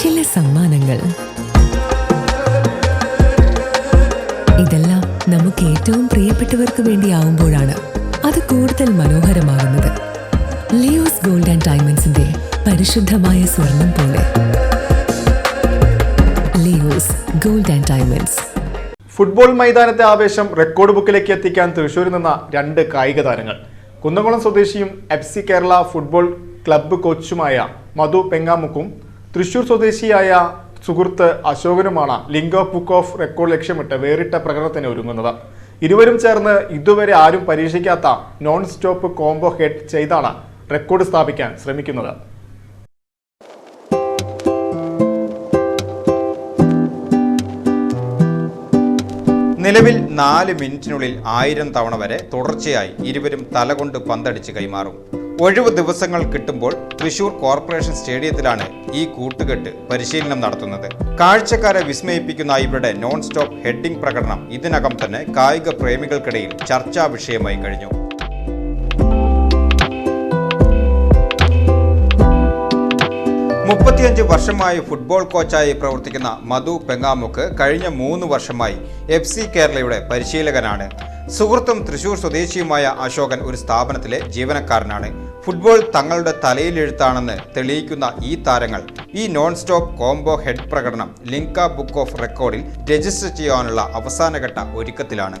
ചില സമ്മാനങ്ങൾ. ഇതെല്ലാം നമുക്ക് ഏറ്റവും പ്രിയപ്പെട്ടവർക്ക് വേണ്ടിയാവുമ്പോഴാണ് അത് കൂടുതൽ മനോഹരമാകുന്നത്. ലിയോസ് ഗോൾഡ് ആൻഡ് ഡയമണ്ട്സിന്റെ പരിശുദ്ധമായ സ്വർണം പോലെ. Leo's gold and diamonds. Football മൈതാനത്തെ ആവേശം റെക്കോർഡ് ബുക്കിലേക്ക് എത്തിക്കാൻ തൃശൂരിൽ നിന്ന രണ്ട് കായിക താരങ്ങൾ. കുന്നംകുളം സ്വദേശിയും F C Kerala football club കോച്ചുമായ Madhu പെങ്ങാമുക്കും Thrissur സ്വദേശിയായ സുഹൃത്ത് അശോകനുമാണ് ഓഫ് ബുക്ക് ഓഫ് റെക്കോർഡ് ലക്ഷ്യമിട്ട് വേറിട്ട പ്രകടനത്തിന് ഒരുങ്ങുന്നത്. ഇരുവരും ചേർന്ന് ഇതുവരെ ആരും പരീക്ഷിക്കാത്ത നോൺ സ്റ്റോപ്പ് കോംബോ ഹെഡ് ചെയ്താണ് റെക്കോർഡ് സ്ഥാപിക്കാൻ ശ്രമിക്കുന്നത്. നിലവിൽ നാല് മിനിറ്റിനുള്ളിൽ ആയിരം തവണ വരെ തുടർച്ചയായി ഇരുവരും തലകൊണ്ട് പന്തടിച്ച് കൈമാറും. ഒഴിവ് ദിവസങ്ങൾ കിട്ടുമ്പോൾ തൃശൂർ കോർപ്പറേഷൻ സ്റ്റേഡിയത്തിലാണ് ഈ കൂട്ടുകെട്ട് പരിശീലനം നടത്തുന്നത്. കാഴ്ചക്കാരെ വിസ്മയിപ്പിക്കുന്ന ഇവരുടെ നോൺ സ്റ്റോപ്പ് ഹെഡിംഗ് പ്രകടനം ഇതിനകം തന്നെ കായിക പ്രേമികൾക്കിടയിൽ ചർച്ചാ വിഷയമായി കഴിഞ്ഞു. മുപ്പത്തിയഞ്ച് വർഷമായി ഫുട്ബോൾ കോച്ചായി പ്രവർത്തിക്കുന്ന മധു പെങ്ങാമുക്ക് കഴിഞ്ഞ മൂന്ന് വർഷമായി എഫ് സി കേരളയുടെ പരിശീലകനാണ്. സുഹൃത്തും തൃശൂർ സ്വദേശിയുമായ അശോകൻ ഒരു സ്ഥാപനത്തിലെ ജീവനക്കാരനാണ്. ഫുട്ബോൾ തങ്ങളുടെ തലയിലെഴുത്താണെന്ന് തെളിയിക്കുന്ന ഈ താരങ്ങൾ ഈ നോൺ സ്റ്റോപ്പ് കോംബോ ഹെഡ് പ്രകടനം ലിങ്ക ബുക്ക് ഓഫ് റെക്കോർഡിൽ രജിസ്റ്റർ ചെയ്യാനുള്ള അവസാനഘട്ട ഒരുക്കത്തിലാണ്.